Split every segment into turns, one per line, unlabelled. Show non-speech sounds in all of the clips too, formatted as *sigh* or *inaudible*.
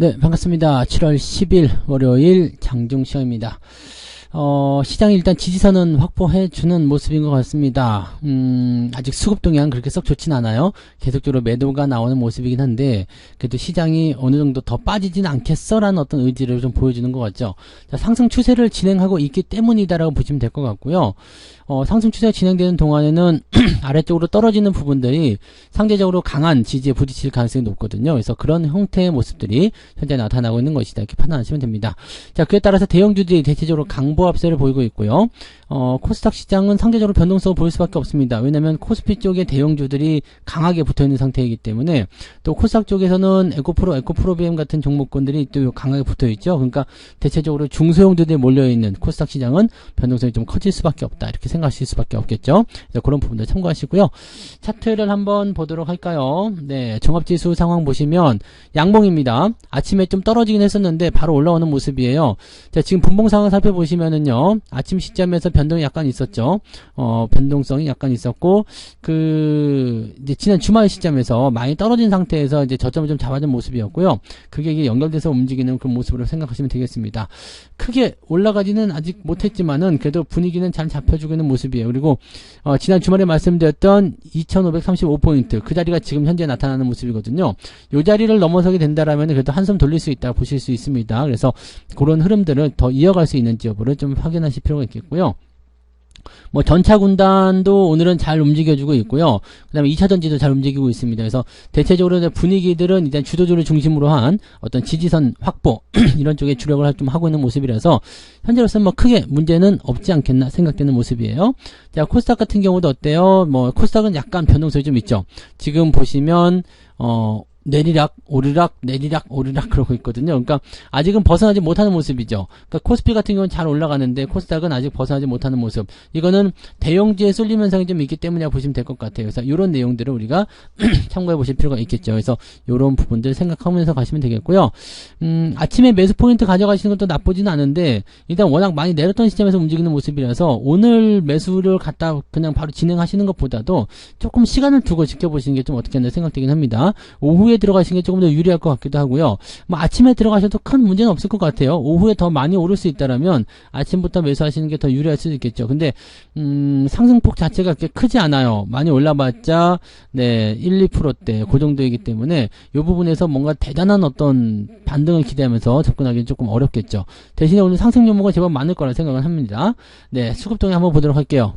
네, 반갑습니다. 7월 10일 월요일 장중 시험입니다. 어, 시장이 일단 지지선은 확보해 주는 모습인 것 같습니다. 음, 아직 수급 동향 그렇게 썩 좋진 않아요. 계속적으로 매도가 나오는 모습이긴 한데, 그래도 시장이 어느 정도 더 빠지진 않겠어라는 어떤 의지를 좀 보여주는 것 같죠. 자, 상승 추세를 진행하고 있기 때문이다라고 보시면 될 것 같고요. 어, 상승 추세가 진행되는 동안에는 *clears throat* 아래쪽으로 떨어지는 부분들이 상대적으로 강한 지지에 부딪힐 가능성이 높거든요. 그래서 그런 형태의 모습들이 현재 나타나고 있는 것이다. 이렇게 판단하시면 됩니다. 자, 그에 따라서 대형주들이 대체적으로 강보 합세를 보이고 있고요. 어, 코스닥 시장은 상대적으로 변동성을 보일 수밖에 없습니다. 왜냐하면 코스피 쪽에 대형주들이 강하게 붙어 있는 상태이기 때문에 또 코스닥 쪽에서는 에코프로, 에코프로비엠 같은 종목군들이 또 강하게 붙어 있죠. 그러니까 대체적으로 중소형주들이 몰려 있는 코스닥 시장은 변동성이 좀 커질 수밖에 없다. 이렇게 생각 하실 수밖에 없겠죠. 그런 부분들 참고하시고요. 차트를 한번 보도록 할까요? 네, 종합지수 상황 보시면 양봉입니다. 아침에 좀 떨어지긴 했었는데 바로 올라오는 모습이에요. 자, 지금 분봉 상황 살펴보시면은요. 아침 시점에서 변동이 약간 있었죠. 어, 변동성이 약간 있었고 그 이제 지난 주말 시점에서 많이 떨어진 상태에서 이제 저점을 좀 잡아준 모습이었고요. 그게 이게 연결돼서 움직이는 그런 모습으로 생각하시면 되겠습니다. 크게 올라가지는 아직 못했지만은 그래도 분위기는 잘 잡혀주고 있는 모습이에요. 그리고 어, 지난 주말에 말씀드렸던 2,535포인트 그 자리가 지금 현재 나타나는 모습이거든요. 이 자리를 넘어서게 된다라면 그래도 한숨 돌릴 수 있다 보실 수 있습니다. 그래서 그런 흐름들을 더 이어갈 수 있는지 여부를 좀 확인하실 필요가 있겠고요. 뭐 전차 군단도 오늘은 잘 움직여주고 있고요. 그다음에 2차 전지도 잘 움직이고 있습니다. 그래서 대체적으로 분위기들은 일단 주도주를 중심으로 한 어떤 지지선 확보 *clears throat* 이런 쪽에 주력을 좀 하고 있는 모습이라서 현재로서는 뭐 크게 문제는 없지 않겠나 생각되는 모습이에요. 자 코스닥 같은 경우도 어때요? 뭐 코스닥은 약간 변동성이 좀 있죠. 지금 보시면 어 내리락 오르락 내리락 오르락 그러고 있거든요. 그러니까 아직은 벗어나지 못하는 모습이죠. 그러니까 코스피 같은 경우는 잘 올라가는데 코스닥은 아직 벗어나지 못하는 모습. 이거는 대형주에 쏠림 현상이 좀 있기 때문에 보시면 될 것 같아요. 그래서 이런 내용들을 우리가 *clears throat* 참고해 보실 필요가 있겠죠. 그래서 이런 부분들 생각하면서 가시면 되겠고요. 음, 아침에 매수 포인트 가져가시는 것도 나쁘지는 않은데 일단 워낙 많이 내렸던 시점에서 움직이는 모습이라서 오늘 매수를 갖다 그냥 바로 진행하시는 것보다도 조금 시간을 두고 지켜보시는 게 좀 어떻게 하나 생각되긴 합니다. 오후 에 들어가시는 게 조금 더 유리할 것 같기도 하고요. 뭐 아침에 들어가셔도 큰 문제는 없을 것 같아요. 오후에 더 많이 오를 수 있다라면 아침부터 매수하시는 게 더 유리할 수도 있겠죠. 근데 음, 상승폭 자체가 그렇게 크지 않아요. 많이 올라봤자 네 1, 2%대 그 정도이기 때문에 이 부분에서 뭔가 대단한 어떤 반등을 기대하면서 접근하기는 조금 어렵겠죠. 대신에 오늘 상승 요모가 제법 많을 거라 생각을 합니다. 네 수급동에 한번 보도록 할게요.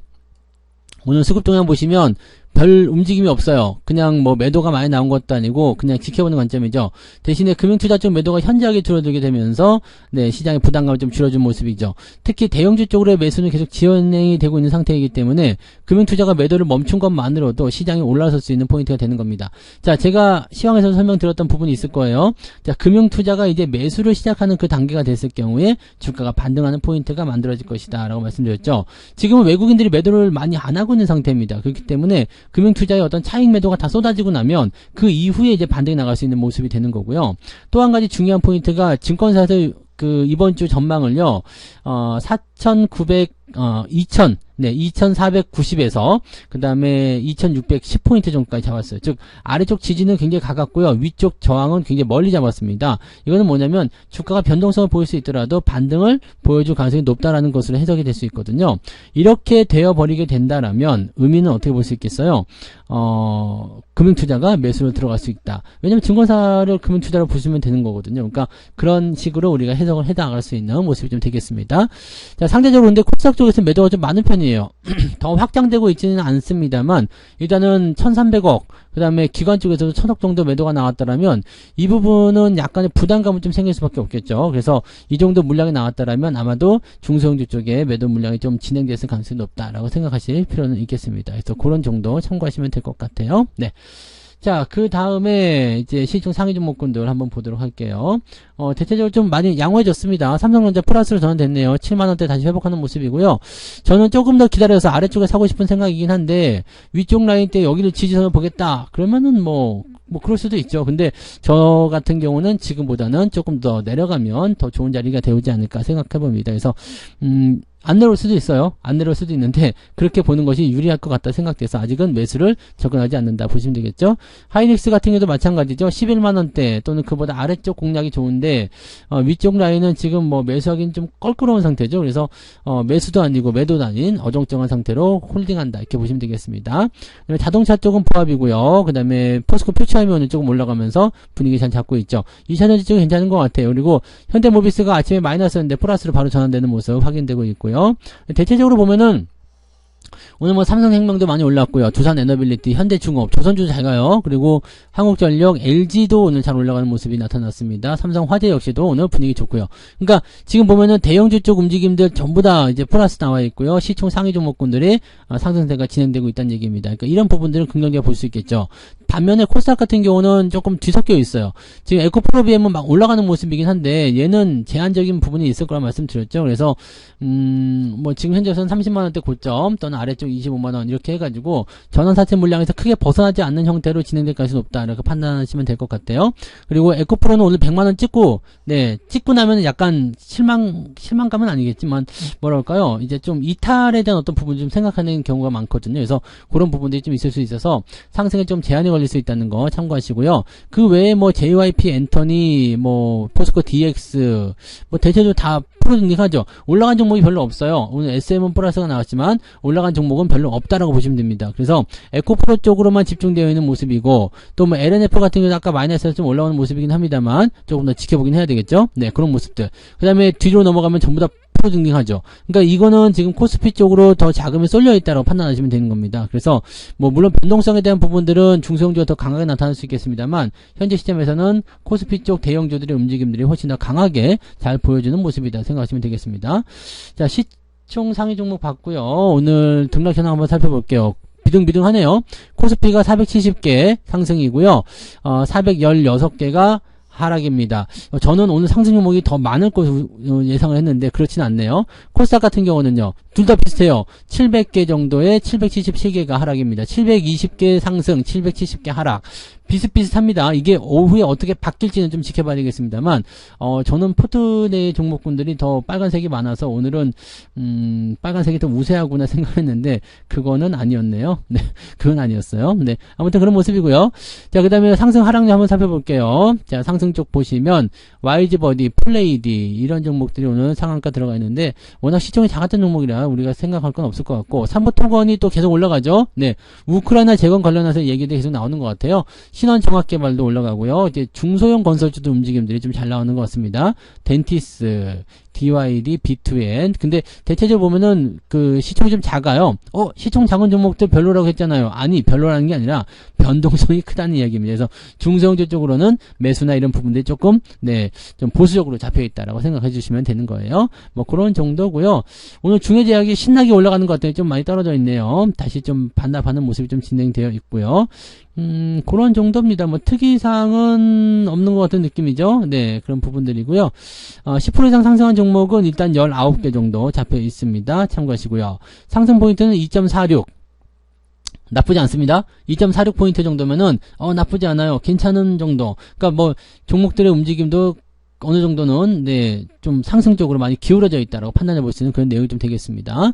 오늘 수급동향 보시면 별 움직임이 없어요. 그냥 뭐 매도가 많이 나온 것도 아니고 그냥 지켜보는 관점이죠. 대신에 금융투자 쪽 매도가 현저하게 줄어들게 되면서 네 시장의 부담감을 좀 줄여준 모습이죠. 특히 대형주 쪽으로의 매수는 계속 지연이 되고 있는 상태이기 때문에 금융투자가 매도를 멈춘 것만으로도 시장이 올라설 수 있는 포인트가 되는 겁니다. 자 제가 시황에서 설명드렸던 부분이 있을 거예요. 자 금융투자가 이제 매수를 시작하는 그 단계가 됐을 경우에 주가가 반등하는 포인트가 만들어질 것이다 라고 말씀드렸죠. 지금은 외국인들이 매도를 많이 안 하고 있는 상태입니다. 그렇기 때문에 금융투자의 어떤 차익 매도가 다 쏟아지고 나면 그 이후에 이제 반등이 나갈 수 있는 모습이 되는 거고요. 또 한 가지 중요한 포인트가 증권사에서 그 이번 주 전망을요, 어, 4,900, 어, 2,000, 네, 2,490에서 그 다음에 2,610포인트 정도까지 잡았어요. 즉 아래쪽 지지는 굉장히 가깝고요. 위쪽 저항은 굉장히 멀리 잡았습니다. 이거는 뭐냐면 주가가 변동성을 보일 수 있더라도 반등을 보여줄 가능성이 높다라는 것으로 해석이 될 수 있거든요. 이렇게 되어 버리게 된다라면 의미는 어떻게 볼 수 있겠어요? 어, 금융투자가 매수로 들어갈 수 있다. 왜냐면 증권사를 금융투자로 보시면 되는 거거든요. 그러니까 그런 식으로 우리가 해석을 해나갈 수 있는 모습이 좀 되겠습니다. 자, 상대적으로 근데 코스닥 쪽에서 매도가 좀 많은 편이에요. *clears throat* 더 확장되고 있지는 않습니다만 일단은 1,300억 그 다음에 기관 쪽에서도 1,000억 정도 매도가 나왔다라면 이 부분은 약간의 부담감은 좀 생길 수밖에 없겠죠. 그래서 이 정도 물량이 나왔다라면 아마도 중소형주 쪽에 매도 물량이 좀 진행됐을 가능성이 높다라고 생각하실 필요는 있겠습니다. 그래서 그런 정도 참고하시면 될 것 같아요. 네. 자, 그 다음에 이제 시중 상위 종목군들 한번 보도록 할게요. 어, 대체적으로 좀 많이 양호해졌습니다. 삼성전자 플러스로 전환됐네요. 7만원대 다시 회복하는 모습이고요. 저는 조금 더 기다려서 아래쪽에 사고 싶은 생각이긴 한데, 위쪽 라인 때 여기를 지지선을 보겠다. 그러면은 뭐, 뭐 그럴 수도 있죠. 근데 저 같은 경우는 지금보다는 조금 더 내려가면 더 좋은 자리가 되지 않을까 생각해 봅니다. 그래서 음 안 내려올 수도 있어요. 안 내려올 수도 있는데 *laughs* 그렇게 보는 것이 유리할 것 같다 생각돼서 아직은 매수를 접근하지 않는다 보시면 되겠죠. 하이닉스 같은 경우도 마찬가지죠. 11만 원대 또는 그보다 아래쪽 공략이 좋은데 어, 위쪽 라인은 지금 뭐 매수하기는 좀 껄끄러운 상태죠. 그래서 어, 매수도 아니고 매도도 아닌 어정쩡한 상태로 홀딩한다 이렇게 보시면 되겠습니다. 그다음에 자동차 쪽은 보합이고요. 그 다음에 포스코 퓨처하면은 조금 올라가면서 분위기 잘 잡고 있죠. 2차전지 쪽은 괜찮은 것 같아요. 그리고 현대모비스가 아침에 마이너스였는데 플러스로 바로 전환되는 모습 확인되고 있고요. 대체적으로 보면은 오늘 뭐 삼성생명도 많이 올랐고요. 두산에너빌리티, 현대중업, 조선주 잘 가요. 그리고 한국전력, LG도 오늘 잘 올라가는 모습이 나타났습니다. 삼성화재 역시도 오늘 분위기 좋고요. 그러니까 지금 보면은 대형주 쪽 움직임들 전부 다 이제 플러스 나와 있고요. 시총 상위 종목군들이 어, 상승세가 진행되고 있다는 얘기입니다. 그러니까 이런 부분들을 긍정적으로 볼 수 있겠죠. 반면에 코스닥 같은 경우는 조금 뒤섞여 있어요. 지금 에코프로비엠은 막 올라가는 모습이긴 한데 얘는 제한적인 부분이 있을 거라 말씀드렸죠. 그래서 음, 뭐 지금 현재선 30만 원대 고점 또는 아래쪽 25만 원 이렇게 해가지고 전원 사채 물량에서 크게 벗어나지 않는 형태로 진행될 가능성이 높다 이렇게 판단하시면 될 것 같아요. 그리고 에코프로는 오늘 100만 원 찍고 네 찍고 나면 약간 실망 실망감은 아니겠지만 뭐랄까요 이제 좀 이탈에 대한 어떤 부분 좀 생각하는 경우가 많거든요. 그래서 그런 부분들이 좀 있을 수 있어서 상승에 좀 제한이 걸릴 수 있다는 거 참고하시고요. 그 외에 뭐 JYP 엔터니 뭐 포스코 DX 뭐 대체적으로 다 프로 등록하죠. 올라간 종목이 별로 없어요. 오늘 SM은 플러스가 나왔지만 올라간 종목 은 별로 없다라고 보시면 됩니다. 그래서 에코프로 쪽으로만 집중되어 있는 모습이고 또 뭐 LNF 같은 경우도 아까 마이너스에서 좀 올라오는 모습이긴 합니다만 조금 더 지켜보긴 해야 되겠죠. 네 그런 모습들. 그 다음에 뒤로 넘어가면 전부 다 프로 등록하죠. 그러니까 이거는 지금 코스피 쪽으로 더 자금이 쏠려 있다고 판단하시면 되는 겁니다. 그래서 뭐 물론 변동성에 대한 부분들은 중소형주가 더 강하게 나타날 수 있겠습니다만 현재 시점에서는 코스피 쪽 대형주들의 움직임들이 훨씬 더 강하게 잘 보여주는 모습이다 생각하시면 되겠습니다. 자 시 총 상위 종목 봤고요. 오늘 등락 현황 한번 살펴볼게요. 비등비등하네요. 코스피가 470개 상승이고요. 어, 416개가 하락입니다. 어, 저는 오늘 상승 종목이 더 많을 것으로 어, 예상을 했는데 그렇진 않네요. 코스닥 같은 경우는요. 둘 다 비슷해요. 700개 정도에 777개가 하락입니다. 720개 상승, 770개 하락. 비슷비슷합니다. 이게 오후에 어떻게 바뀔지는 좀 지켜봐야 되겠습니다만, 어, 저는 포트 내 종목군들이 더 빨간색이 많아서 오늘은, 음, 빨간색이 더 우세하구나 생각했는데, 그거는 아니었네요. *laughs* 네, 그건 아니었어요. 네, 아무튼 그런 모습이고요. 자, 그 다음에 상승 하락률 한번 살펴볼게요. 자, 상승 쪽 보시면, YG 버디, 플레이디, 이런 종목들이 오늘 상한가 들어가 있는데, 워낙 시총이 작았던 종목이라 우리가 생각할 건 없을 것 같고, 삼보통건이 또 계속 올라가죠. 네, 우크라이나 재건 관련해서 얘기도 계속 나오는 것 같아요. 신원 정확 개발도 올라가고요. 이제 중소형 건설주도 움직임들이 좀 잘 나오는 것 같습니다. 덴티스, DYD, B2N. 근데 대체적으로 보면은 그 시총이 좀 작아요. 어, 시총 작은 종목들 별로라고 했잖아요. 아니, 별로라는 게 아니라 변동성이 크다는 이야기입니다. 그래서 중소형주 쪽으로는 매수나 이런 부분들이 조금 네, 좀 보수적으로 잡혀 있다라고 생각해 주시면 되는 거예요. 뭐 그런 정도고요. 오늘 중해제약이 신나게 올라가는 것 같아요. 좀 많이 떨어져 있네요. 다시 좀 반납하는 모습이 좀 진행되어 있고요. 음, 그런 정도입니다. 뭐 특이사항은 없는 것 같은 느낌이죠. 네, 그런 부분들이고요. 어, 10% 이상 상승한 종 목은 일단 19개 정도 잡혀 있습니다. 참고하시고요. 상승 포인트는 2.46. 나쁘지 않습니다. 2.46포인트 정도면은, 어, 나쁘지 않아요. 괜찮은 정도. 그니까 뭐, 종목들의 움직임도 어느 정도는, 네, 좀 상승적으로 많이 기울어져 있다라고 판단해 볼 수 있는 그런 내용이 좀 되겠습니다.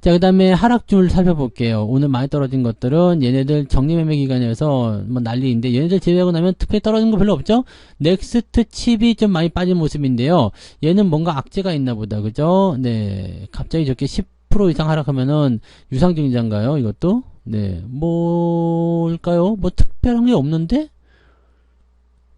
자, 그 다음에 하락줄 살펴볼게요. 오늘 많이 떨어진 것들은 얘네들 정리매매 기간이어서 뭐 난리인데, 얘네들 제외하고 나면 특별히 떨어진 거 별로 없죠? 넥스트 칩이 좀 많이 빠진 모습인데요. 얘는 뭔가 악재가 있나 보다. 그죠? 네. 갑자기 저렇게 10% 이상 하락하면은 유상증자인가요? 이것도? 네, 뭘까요? 뭐 특별한 게 없는데?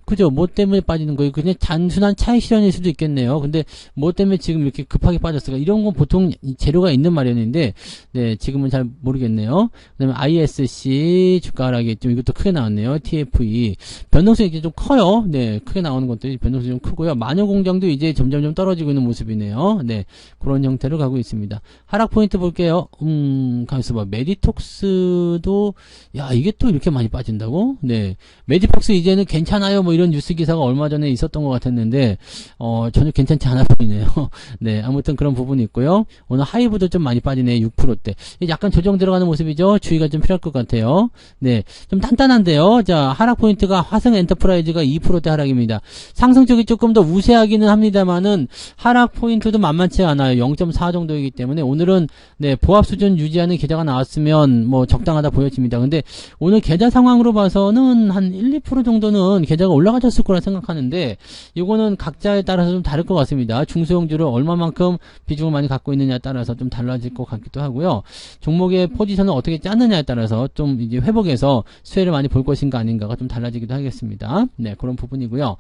그죠? 뭐 때문에 빠지는 거예요? 그냥 단순한 차익 실현일 수도 있겠네요. 근데 뭐 때문에 지금 이렇게 급하게 빠졌을까? 이런 건 보통 재료가 있는 마련인데, 네, 지금은 잘 모르겠네요. 그 다음에 ISC 주가 하락이 좀 이것도 크게 나왔네요. TFE. 변동성이 이제 좀 커요. 네, 크게 나오는 것들이 변동성이 좀 크고요. 마녀 공장도 이제 점점 좀 떨어지고 있는 모습이네요. 네, 그런 형태로 가고 있습니다. 하락 포인트 볼게요. 음, 가만있어 봐. 메디톡스도, 야, 이게 또 이렇게 많이 빠진다고? 네. 메디폭스 이제는 괜찮아요. 뭐 이런 뉴스 기사가 얼마 전에 있었던 것 같았는데 어, 전혀 괜찮지 않아 보이네요. *laughs* 네, 아무튼 그런 부분이 있고요. 오늘 하이브도 좀 많이 빠지네, 6%대. 약간 조정 들어가는 모습이죠. 주의가 좀 필요할 것 같아요. 네, 좀 단단한데요. 자, 하락 포인트가 화성 엔터프라이즈가 2%대 하락입니다. 상승 쪽이 조금 더 우세하기는 합니다만은 하락 포인트도 만만치 않아요. 0.4 정도이기 때문에 오늘은 네, 보합 수준 유지하는 계좌가 나왔으면 뭐 적당하다 보여집니다. 근데 오늘 계좌 상황으로 봐서는 한 1, 2% 정도는 계좌가 올라 가졌을 거라 생각하는데 이거는 각자에 따라서 좀 다를 것 같습니다. 중소형주를 얼마만큼 비중을 많이 갖고 있느냐에 따라서 좀 달라질 것 같기도 하고요. 종목의 포지션을 어떻게 짜느냐에 따라서 좀 이제 회복해서 수혜를 많이 볼 것인가 아닌가가 좀 달라지기도 하겠습니다. 네, 그런 부분이고요.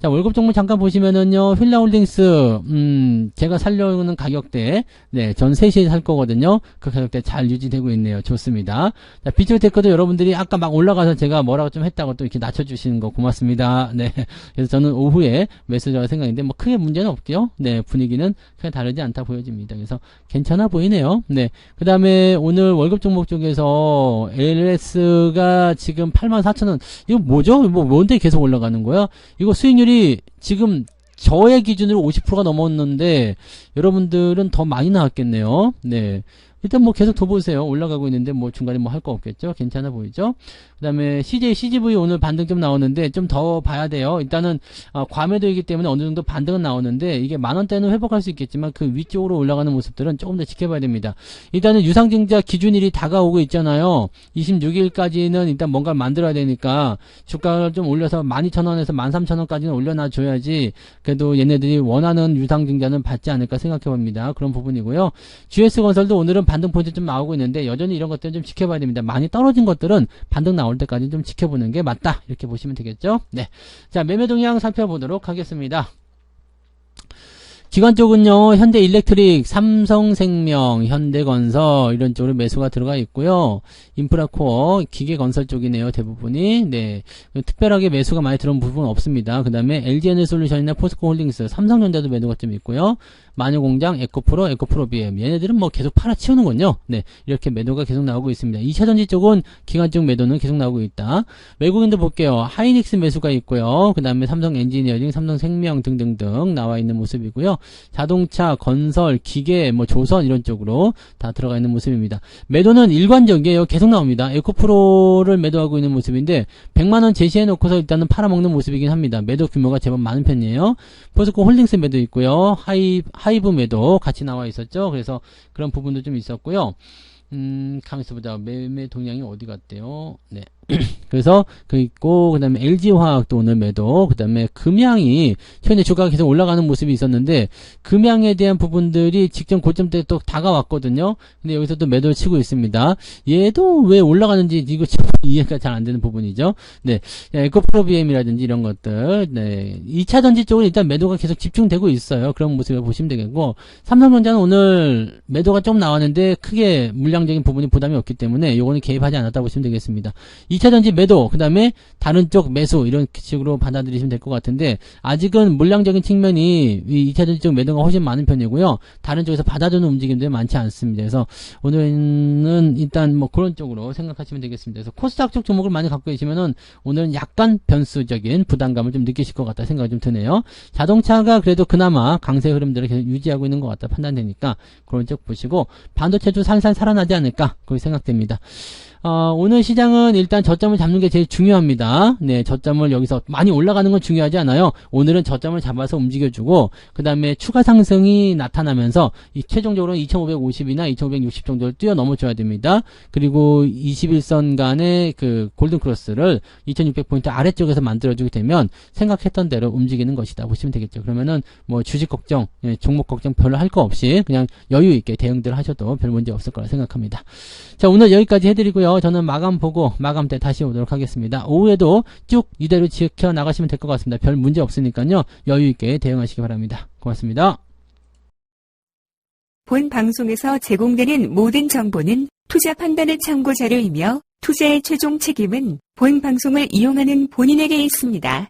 자, 월급 종목 잠깐 보시면은요, 휠라홀딩스, 음, 제가 살려는 가격대, 네, 전 3시에 살 거거든요. 그 가격대 잘 유지되고 있네요. 좋습니다. 자, 비트테크도 여러분들이 아까 막 올라가서 제가 뭐라고 좀 했다고 또 이렇게 낮춰주시는 거 고맙습니다. 네. 그래서 저는 오후에 매수자가 생각인데, 뭐 크게 문제는 없고요. 네, 분위기는 크게 다르지 않다 보여집니다. 그래서 괜찮아 보이네요. 네. 그 다음에 오늘 월급 종목 쪽에서 LS가 지금 84,000원. 이거 뭐죠? 뭐, 뭔데 계속 올라가는 거야? 이거 수익률이 지금 저의 기준으로 50%가 넘었는데, 여러분들은 더 많이 나왔겠네요. 네. 일단 뭐 계속 더 보세요. 올라가고 있는데 뭐 중간에 뭐 할 거 없겠죠? 괜찮아 보이죠? 그 다음에 CJ, CGV 오늘 반등 좀 나오는데 좀 더 봐야 돼요. 일단은 어, 과매도이기 때문에 어느 정도 반등은 나오는데 이게 만 원대는 회복할 수 있겠지만 그 위쪽으로 올라가는 모습들은 조금 더 지켜봐야 됩니다. 일단은 유상증자 기준일이 다가오고 있잖아요. 26일까지는 일단 뭔가를 만들어야 되니까 주가를 좀 올려서 12,000원에서 13,000원까지는 올려놔줘야지 그래도 얘네들이 원하는 유상증자는 받지 않을까 생각해 봅니다. 그런 부분이고요. GS건설도 오늘은 반등 포인트 좀 나오고 있는데 여전히 이런 것들은 좀 지켜봐야 됩니다. 많이 떨어진 것들은 반등 나올 때까지 좀 지켜보는 게 맞다. 이렇게 보시면 되겠죠. 네. 자, 매매 동향 살펴보도록 하겠습니다. 기관 쪽은요, 현대 일렉트릭, 삼성생명, 현대건설, 이런 쪽으로 매수가 들어가 있고요. 인프라코어, 기계건설 쪽이네요, 대부분이. 네. 특별하게 매수가 많이 들어온 부분은 없습니다. 그 다음에 LG에너솔루션이나 포스코홀딩스, 삼성전자도 매도가 좀 있고요. 마녀공장, 에코프로, 에코프로비엠. 얘네들은 뭐 계속 팔아치우는군요. 네. 이렇게 매도가 계속 나오고 있습니다. 2차전지 쪽은 기관 쪽 매도는 계속 나오고 있다. 외국인도 볼게요. 하이닉스 매수가 있고요. 그 다음에 삼성 엔지니어링, 삼성 생명 등등등 나와 있는 모습이고요. 자동차, 건설, 기계, 뭐 조선 이런 쪽으로 다 들어가 있는 모습입니다. 매도는 일관적이에요. 계속 나옵니다. 에코프로를 매도하고 있는 모습인데 100만 원 제시해 놓고서 일단은 팔아먹는 모습이긴 합니다. 매도 규모가 제법 많은 편이에요. 포스코 홀딩스 매도 있고요. 하이 하이브 매도 같이 나와 있었죠. 그래서 그런 부분도 좀 있었고요. 음, 가만있어 보자. 매매 동향이 어디 갔대요? 네. *clears throat* 그래서 그 있고 그 다음에 LG화학도 오늘 매도 그 다음에 금양이 최근에 주가가 계속 올라가는 모습이 있었는데 금양에 대한 부분들이 직전 고점대 또 다가왔거든요. 근데 여기서도 매도를 치고 있습니다. 얘도 왜 올라가는지 이거 참 *laughs* 이해가 잘 안 되는 부분이죠. 네. 에코프로비엠이라든지 이런 것들 네. 2차 전지 쪽은 일단 매도가 계속 집중되고 있어요. 그런 모습을 보시면 되겠고 삼성전자는 오늘 매도가 좀 나왔는데 크게 물량적인 부분이 부담이 없기 때문에 요거는 개입하지 않았다 보시면 되겠습니다. 2차 전지 매도, 그 다음에 다른 쪽 매수, 이런 식으로 받아들이시면 될 것 같은데, 아직은 물량적인 측면이 이 2차 전지 쪽 매도가 훨씬 많은 편이고요. 다른 쪽에서 받아주는 움직임들이 많지 않습니다. 그래서 오늘은 일단 뭐 그런 쪽으로 생각하시면 되겠습니다. 그래서 코스닥 쪽 종목을 많이 갖고 계시면은 오늘은 약간 변수적인 부담감을 좀 느끼실 것 같다 생각이 좀 드네요. 자동차가 그래도 그나마 강세 흐름들을 계속 유지하고 있는 것 같다 판단되니까 그런 쪽 보시고 반도체도 살살 살아나지 않을까 그렇게 생각됩니다. 어, 오늘 시장은 일단 저점을 잡는 게 제일 중요합니다. 네, 저점을 여기서 많이 올라가는 건 중요하지 않아요. 오늘은 저점을 잡아서 움직여주고, 그 다음에 추가 상승이 나타나면서, 이 최종적으로 2550이나 2560 정도를 뛰어넘어줘야 됩니다. 그리고 21선 간의 그 골든크로스를 2600포인트 아래쪽에서 만들어주게 되면 생각했던 대로 움직이는 것이다 보시면 되겠죠. 그러면은 뭐 주식 걱정, 예, 종목 걱정 별로 할 거 없이 그냥 여유 있게 대응들 하셔도 별 문제 없을 거라 생각합니다. 자, 오늘 여기까지 해드리 고요. 저는 마감 보고 마감 때 다시 오도록 하겠습니다. 오후에도 쭉 이대로 지켜 나가시면 될 것 같습니다. 별 문제 없으니까요. 여유 있게 대응하시기 바랍니다. 고맙습니다.
본 방송에서 제공되는 모든 정보는 투자 판단의 참고 자료이며 투자의 최종 책임은 본 방송을 이용하는 본인에게 있습니다.